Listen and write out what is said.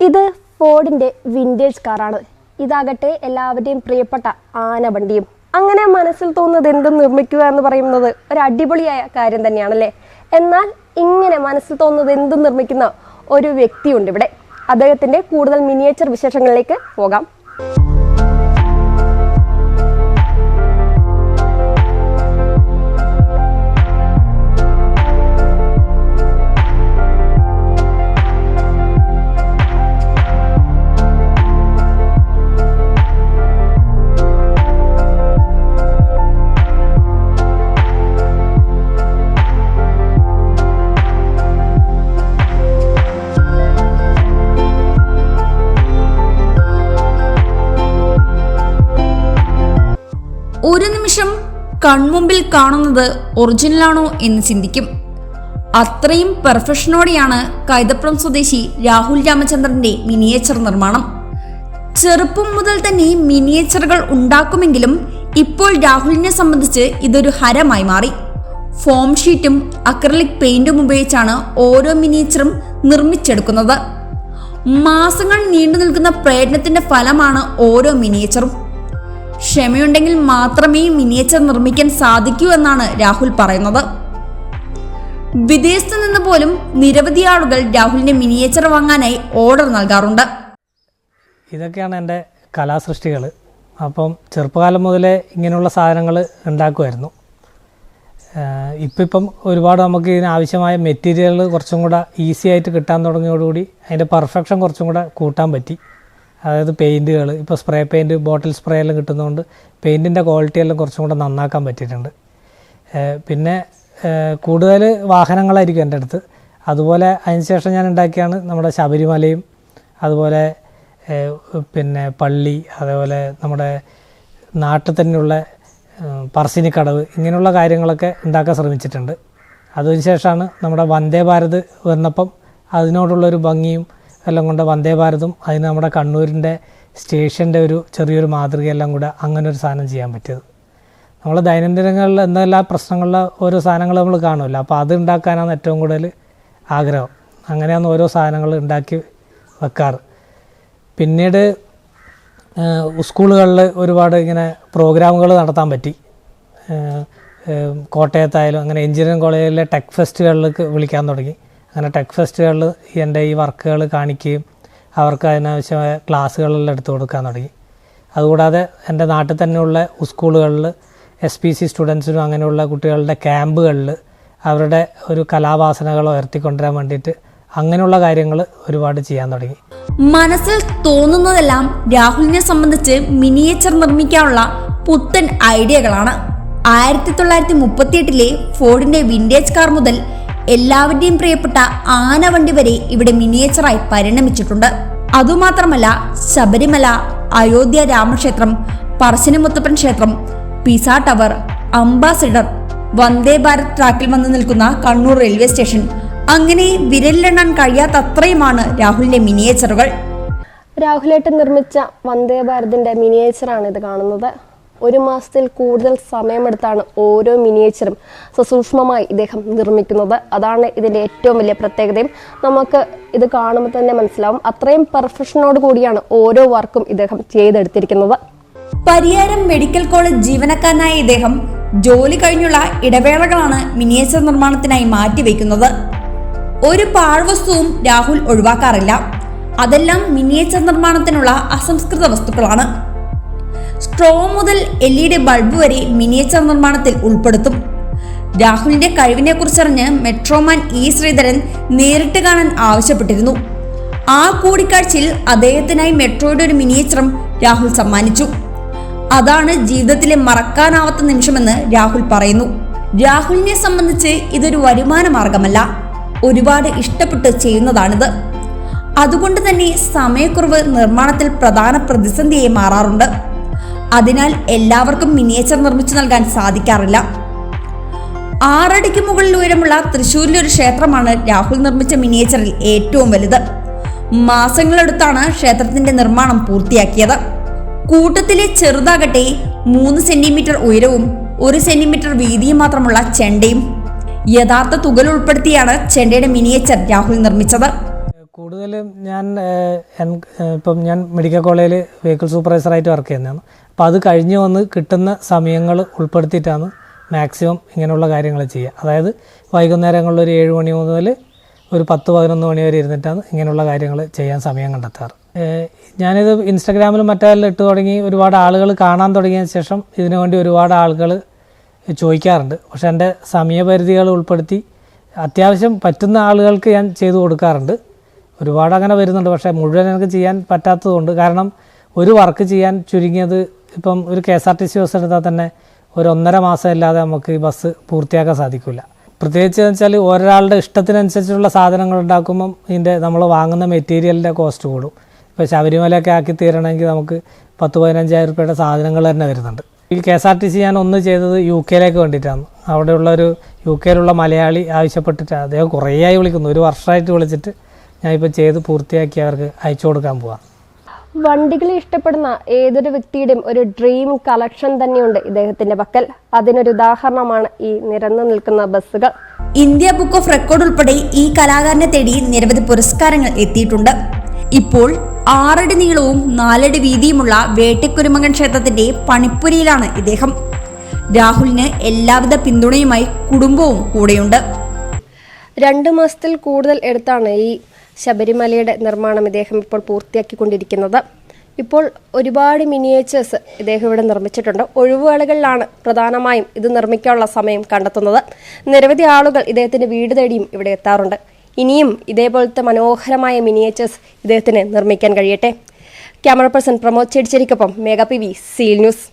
ഇത് ഫോർഡിന്റെ വിന്റേജ് കാറാണ് ഇതാകട്ടെ എല്ലാവരുടെയും പ്രിയപ്പെട്ട ആന വണ്ടിയും അങ്ങനെ മനസ്സിൽ തോന്നുന്നത് എന്തും നിർമ്മിക്കുക എന്ന് പറയുന്നത് ഒരു അടിപൊളിയായ കാര്യം തന്നെയാണല്ലേ? എന്നാൽ ഇങ്ങനെ മനസ്സിൽ തോന്നുന്നത് എന്തും നിർമ്മിക്കുന്ന ഒരു വ്യക്തിയുണ്ട് ഇവിടെ. അദ്ദേഹത്തിന്റെ കൂടുതൽ മിനിയേച്ചർ വിശേഷങ്ങളിലേക്ക് പോകാം. ഒരു നിമിഷം കൺമുമ്പിൽ കാണുന്നത് ഒറിജിനലാണോ എന്ന് ചിന്തിക്കും. അത്രയും പെർഫെക്ഷനോടെയാണ് കൈതപ്പുറം സ്വദേശി രാഹുൽ രാമചന്ദ്രന്റെ മിനിയേച്ചർ നിർമ്മാണം. ചെറുപ്പം മുതൽ തന്നെ മിനിയേച്ചറുകൾ ഉണ്ടാക്കുമെങ്കിലും ഇപ്പോൾ രാഹുലിനെ സംബന്ധിച്ച് ഇതൊരു ഹരമായി മാറി. ഫോം ഷീറ്റും അക്രലിക് പെയിന്റും ഉപയോഗിച്ചാണ് ഓരോ മിനിയേച്ചറും നിർമ്മിച്ചെടുക്കുന്നത്. മാസങ്ങൾ നീണ്ടു നിൽക്കുന്ന പ്രയത്നത്തിന്റെ ഫലമാണ് ഓരോ മിനിയേച്ചറും. ക്ഷമയുണ്ടെങ്കിൽ മാത്രമേ മിനിയേച്ചർ നിർമ്മിക്കാൻ സാധിക്കൂ എന്നാണ് രാഹുൽ പറയുന്നത്. വിദേശത്ത് നിന്ന് പോലും നിരവധി ആളുകൾ രാഹുലിന്റെ മിനിയേച്ചർ വാങ്ങാനായി ഓർഡർ നൽകാറുണ്ട്. ഇതൊക്കെയാണ് എന്റെ കലാസൃഷ്ടികൾ. അപ്പം ചെറുപ്പകാലം മുതലേ ഇങ്ങനെയുള്ള സാധനങ്ങൾ ഉണ്ടാക്കുമായിരുന്നു. ഇപ്പം ഇപ്പം ഒരുപാട് നമുക്ക് ഇതിന് ആവശ്യമായ മെറ്റീരിയലുകൾ കുറച്ചും കൂടെ ഈസി ആയിട്ട് കിട്ടാൻ തുടങ്ങിയോടുകൂടി അതിന്റെ പെർഫെക്ഷൻ കുറച്ചും കൂടെ കൂട്ടാൻ പറ്റി. അതായത് പെയിന്റുകൾ ഇപ്പോൾ സ്പ്രേ പെയിന്റ് ബോട്ടിൽ സ്പ്രേ എല്ലാം കിട്ടുന്നതുകൊണ്ട് പെയിന്റിന്റെ ക്വാളിറ്റി എല്ലാം കുറച്ചും കൂടെ നന്നാക്കാൻ പറ്റിയിട്ടുണ്ട്. പിന്നെ കൂടുതൽ വാഹനങ്ങളായിരിക്കും എന്റെ അടുത്ത്. അതുപോലെ അതിനുശേഷം ഞാൻ ഉണ്ടാക്കിയാണ് നമ്മുടെ ശബരിമലയും അതുപോലെ പിന്നെ പള്ളി അതേപോലെ നമ്മുടെ നാട്ടിൽ തന്നെയുള്ള പറശ്ശിനിക്കടവ് ഇങ്ങനെയുള്ള കാര്യങ്ങളൊക്കെ ഉണ്ടാക്കാൻ ശ്രമിച്ചിട്ടുണ്ട്. അതിനുശേഷമാണ് നമ്മുടെ വന്ദേ ഭാരത് വന്നപ്പം അതിനോടുള്ളൊരു ഭംഗിയും എല്ലാം കൊണ്ട് വന്ദേ ഭാരതും അതിന് നമ്മുടെ കണ്ണൂരിന്റെ സ്റ്റേഷന്റെ ഒരു ചെറിയൊരു മാതൃകയെല്ലാം കൂടെ അങ്ങനെ ഒരു സാധനം ചെയ്യാൻ പറ്റിയത്. നമ്മൾ ദൈനംദിനങ്ങളിൽ എന്തെല്ലാം പ്രശ്നങ്ങളിൽ ഓരോ സാധനങ്ങൾ നമ്മൾ കാണുമല്ലോ. അപ്പോൾ അത് ഉണ്ടാക്കാനാണ് ഏറ്റവും കൂടുതൽ ആഗ്രഹം. അങ്ങനെയാണ് ഓരോ സാധനങ്ങൾ ഉണ്ടാക്കി വെക്കാറ്. പിന്നീട് സ്കൂളുകളിൽ ഒരുപാട് ഇങ്ങനെ പ്രോഗ്രാമുകൾ നടത്താൻ പറ്റി. കോട്ടയത്തായാലും അങ്ങനെ എഞ്ചിനീയറിംഗ് കോളേജിലെ ടെക് ഫെസ്റ്റുകളിലേക്ക് വിളിക്കാൻ തുടങ്ങി. അങ്ങനെ ടെക് ഫെസ്റ്റുകളിൽ എന്റെ ഈ വർക്കുകൾ കാണിക്കുകയും അവർക്ക് അതിനാവശ്യമായ ക്ലാസ്സുകളെല്ലാം എടുത്തു കൊടുക്കാൻ തുടങ്ങി. അതുകൂടാതെ എന്റെ നാട്ടിൽ തന്നെയുള്ള സ്കൂളുകളിൽ എസ് പി സി സ്റ്റുഡൻസിനും അങ്ങനെയുള്ള കുട്ടികളുടെ ക്യാമ്പുകളിൽ അവരുടെ ഒരു കലാവാസനകൾ ഉയർത്തിക്കൊണ്ടുവരാൻ വേണ്ടിയിട്ട് അങ്ങനെയുള്ള കാര്യങ്ങൾ ഒരുപാട് ചെയ്യാൻ തുടങ്ങി. മനസ്സിൽ തോന്നുന്നതെല്ലാം രാഹുലിനെ സംബന്ധിച്ച് മിനിയേച്ചർ നിർമ്മിക്കാനുള്ള പുത്തൻ ഐഡിയകളാണ് ആയിരത്തി തൊള്ളായിരത്തി മുപ്പത്തിയെട്ടിലെ ഫോർഡിന്റെ വിന്റേജ് കാർ മുതൽ എല്ലാവരുടെയും പ്രിയപ്പെട്ട ആനവണ്ടി വരെ ഇവിടെ മിനിയേച്ചറായി പരിണമിച്ചിട്ടുണ്ട്. അതുമാത്രമല്ല ശബരിമല അയോധ്യ രാമക്ഷേത്രം പറശ്ശിനിമുത്തപ്പൻ ക്ഷേത്രം Pisa tower ambassador Vande Bharat ട്രാക്കിൽ വന്ന് നിൽക്കുന്ന കണ്ണൂർ റെയിൽവേ സ്റ്റേഷൻ അങ്ങനെ വിരലിലെണ്ണാൻ കഴിയാത്തത്രയുമാണ് രാഹുലിന്റെ മിനിയേച്ചറുകൾ രാഹുലേട്ട് നിർമ്മിച്ച വന്ദേ ഭാരതിന്റെ മിനിയേച്ചറാണ് ഇത് കാണുന്നത്. ഒരു മാസത്തിൽ കൂടുതൽ സമയമെടുത്താണ് ഓരോ മിനിയേച്ചറും സസൂക്ഷ്മമായി ഇദ്ദേഹം നിർമ്മിക്കുന്നത്. അതാണ് ഇതിന്റെ ഏറ്റവും വലിയ പ്രത്യേകതയും. നമുക്ക് ഇത് കാണുമ്പോൾ തന്നെ മനസ്സിലാവും. അത്രയും പെർഫെക്ഷനോട് കൂടിയാണ് ഓരോ വർക്കും ഇദ്ദേഹം ചെയ്തെടുത്തിരിക്കുന്നത്. പരിയാരം മെഡിക്കൽ കോളേജ് ജീവനക്കാരനായ ഇദ്ദേഹം ജോലി കഴിഞ്ഞുള്ള ഇടവേളകളാണ് മിനിയേച്ചർ നിർമ്മാണത്തിനായി മാറ്റിവെക്കുന്നത്. ഒരു പാഴ്വസ്തുവും രാഹുൽ ഒഴിവാക്കാറില്ല. അതെല്ലാം മിനിയേച്ചർ നിർമ്മാണത്തിനുള്ള അസംസ്കൃത വസ്തുക്കളാണ്. സ്ട്രോ മുതൽ എൽ ഇ ഡി ബൾബ് വരെ മിനിയേച്ചർ നിർമ്മാണത്തിൽ ഉൾപ്പെടുത്തും. രാഹുലിന്റെ കഴിവിനെ കുറിച്ചറിഞ്ഞ് മെട്രോമാൻ ഇ ശ്രീധരൻ നേരിട്ട് കാണാൻ ആവശ്യപ്പെട്ടിരുന്നു. ആ കൂടിക്കാഴ്ചയിൽ അദ്ദേഹത്തിനായി മെട്രോയുടെ ഒരു മിനിയേച്ചറും രാഹുൽ സമ്മാനിച്ചു. അതാണ് ജീവിതത്തിലെ മറക്കാനാവാത്ത നിമിഷമെന്ന് രാഹുൽ പറയുന്നു. രാഹുലിനെ സംബന്ധിച്ച് ഇതൊരു വരുമാന മാർഗമല്ല ഒരുപാട് ഇഷ്ടപ്പെട്ട് ചെയ്യുന്നതാണിത്. അതുകൊണ്ട് തന്നെ സമയക്കുറവ് നിർമ്മാണത്തിൽ പ്രധാന പ്രതിസന്ധിയായി മാറാറുണ്ട്. അതിനാൽ എല്ലാവർക്കും മിനിയേച്ചർ നിർമ്മിച്ചു നൽകാൻ സാധിക്കാറില്ല. ആറടിക്ക് മുകളിൽ ഉയരമുള്ള തൃശ്ശൂരിലെ ഒരു ക്ഷേത്രമാണ് രാഹുൽ നിർമ്മിച്ച മിനിയേച്ചറിൽ ഏറ്റവും വലുത്. മാസങ്ങളെടുത്താണ് ക്ഷേത്രത്തിന്റെ നിർമ്മാണം പൂർത്തിയാക്കിയത്. കൂട്ടത്തിലെ ചെറുതാകട്ടെ മൂന്ന് സെന്റിമീറ്റർ ഉയരവും ഒരു സെന്റിമീറ്റർ വീതിയും മാത്രമുള്ള ചെണ്ടയും യഥാർത്ഥ തുകൽ ഉൾപ്പെടുത്തിയാണ് ചെണ്ടയുടെ മിനിയേച്ചർ രാഹുൽ നിർമ്മിച്ചത്. കൂടുതലും ഞാൻ ഇപ്പം ഞാൻ മെഡിക്കൽ കോളേജിൽ വെഹിക്കിൾ സൂപ്പർവൈസറായിട്ട് വർക്ക് ചെയ്യുന്നതാണ്. അപ്പോൾ അത് കഴിഞ്ഞ് വന്ന് കിട്ടുന്ന സമയങ്ങൾ ഉൾപ്പെടുത്തിയിട്ടാണ് മാക്സിമം ഇങ്ങനെയുള്ള കാര്യങ്ങൾ ചെയ്യുക. അതായത് വൈകുന്നേരങ്ങളിൽ ഒരു ഏഴ് മണി മുതൽ ഒരു പത്ത് പതിനൊന്ന് മണി വരെ ഇരുന്നിട്ടാണ് ഇങ്ങനെയുള്ള കാര്യങ്ങൾ ചെയ്യാൻ സമയം കണ്ടെത്താറ്. ഞാനിത് ഇൻസ്റ്റഗ്രാമിലും മറ്റെല്ലാം ഇട്ട് തുടങ്ങി ഒരുപാട് ആളുകൾ കാണാൻ തുടങ്ങിയ ശേഷം ഇതിനു വേണ്ടി ഒരുപാട് ആളുകൾ ചോദിക്കാറുണ്ട്. പക്ഷേ എന്റെ സമയപരിധികൾ ഉൾപ്പെടുത്തി അത്യാവശ്യം പറ്റുന്ന ആളുകൾക്ക് ഞാൻ ചെയ്തു കൊടുക്കാറുണ്ട്. ഒരുപാട് അങ്ങനെ വരുന്നുണ്ട്. പക്ഷേ മുഴുവൻ എനിക്ക് ചെയ്യാൻ പറ്റാത്തതുകൊണ്ട് കാരണം ഒരു വർക്ക് ചെയ്യാൻ ചുരുങ്ങിയത് ഇപ്പം ഒരു K S R T C bus എടുത്താൽ തന്നെ ഒരു ഒന്നര മാസം ഇല്ലാതെ നമുക്ക് ഈ ബസ് പൂർത്തിയാക്കാൻ സാധിക്കില്ല. പ്രത്യേകിച്ച് വെച്ചാൽ ഒരാളുടെ ഇഷ്ടത്തിനനുസരിച്ചുള്ള സാധനങ്ങൾ ഉണ്ടാക്കുമ്പം ഇതിന്റെ നമ്മൾ വാങ്ങുന്ന മെറ്റീരിയലിന്റെ കോസ്റ്റ് കൂടും. ഇപ്പോൾ ശബരിമലയൊക്കെ ആക്കി തീരണമെങ്കിൽ നമുക്ക് പത്ത് പതിനഞ്ചായിരം രൂപയുടെ സാധനങ്ങൾ തന്നെ വരുന്നുണ്ട്. ഈ K S R T C ഞാൻ ഒന്ന് ചെയ്തത് യു കെയിലേക്ക് വേണ്ടിയിട്ടാണ്. അവിടെയുള്ള ഒരു യു കെയിലുള്ള മലയാളി ആവശ്യപ്പെട്ടിട്ട് അദ്ദേഹം കുറേയായി വിളിക്കുന്നു. ഒരു വർഷമായിട്ട് വിളിച്ചിട്ട് ഞാനിപ്പോൾ ചെയ്ത് പൂർത്തിയാക്കി അവർക്ക് അയച്ചു കൊടുക്കാൻ പോവാം. വണ്ടികളെ ഇഷ്ടപ്പെടുന്ന ഏതൊരു വ്യക്തിയുടെയും ഒരു ഡ്രീം കളക്ഷൻ തന്നെയുണ്ട് ഇദ്ദേഹത്തിന്റെ പക്കൽ. അതിനൊരു ഉദാഹരണമാണ് ഈ നിരന്നു നിൽക്കുന്ന ബസ്സുകൾ. ഇന്ത്യ ബുക്ക് ഓഫ് റെക്കോർഡ് ഉൾപ്പെടെ ഈ കലാകാരനെ തേടി നിരവധി പുരസ്കാരങ്ങൾ എത്തിയിട്ടുണ്ട്. ഇപ്പോൾ ആറടി നീളവും നാലടി വീതിയുമുള്ള വേട്ടക്കുരുമകൻ ക്ഷേത്രത്തിന്റെ പണിപ്പുരയിലാണ് ഇദ്ദേഹം. രാഹുലിന് എല്ലാവിധ പിന്തുണയുമായി കുടുംബവും കൂടെയുണ്ട്. രണ്ടു മാസത്തിൽ കൂടുതൽ എടുത്താണ് ഈ ശബരിമലയുടെ നിർമ്മാണം ഇദ്ദേഹം ഇപ്പോൾ പൂർത്തിയാക്കിക്കൊണ്ടിരിക്കുന്നത്. ഇപ്പോൾ ഒരുപാട് മിനിയേച്ചേഴ്സ് ഇദ്ദേഹം ഇവിടെ നിർമ്മിച്ചിട്ടുണ്ട്. ഒഴിവുവേളകളിലാണ് പ്രധാനമായും ഇത് നിർമ്മിക്കാനുള്ള സമയം കണ്ടെത്തുന്നത്. നിരവധി ആളുകൾ ഇദ്ദേഹത്തിന്റെ വീട് തേടിയും ഇവിടെ എത്താറുണ്ട്. ഇനിയും ഇതേപോലത്തെ മനോഹരമായ മിനിയേച്ചേഴ്സ് ഇദ്ദേഹത്തിന് നിർമ്മിക്കാൻ കഴിയട്ടെ. ക്യാമറ പേഴ്സൺ പ്രമോദ് ചേടിച്ചേരിക്കൊപ്പം Megha P V seal news.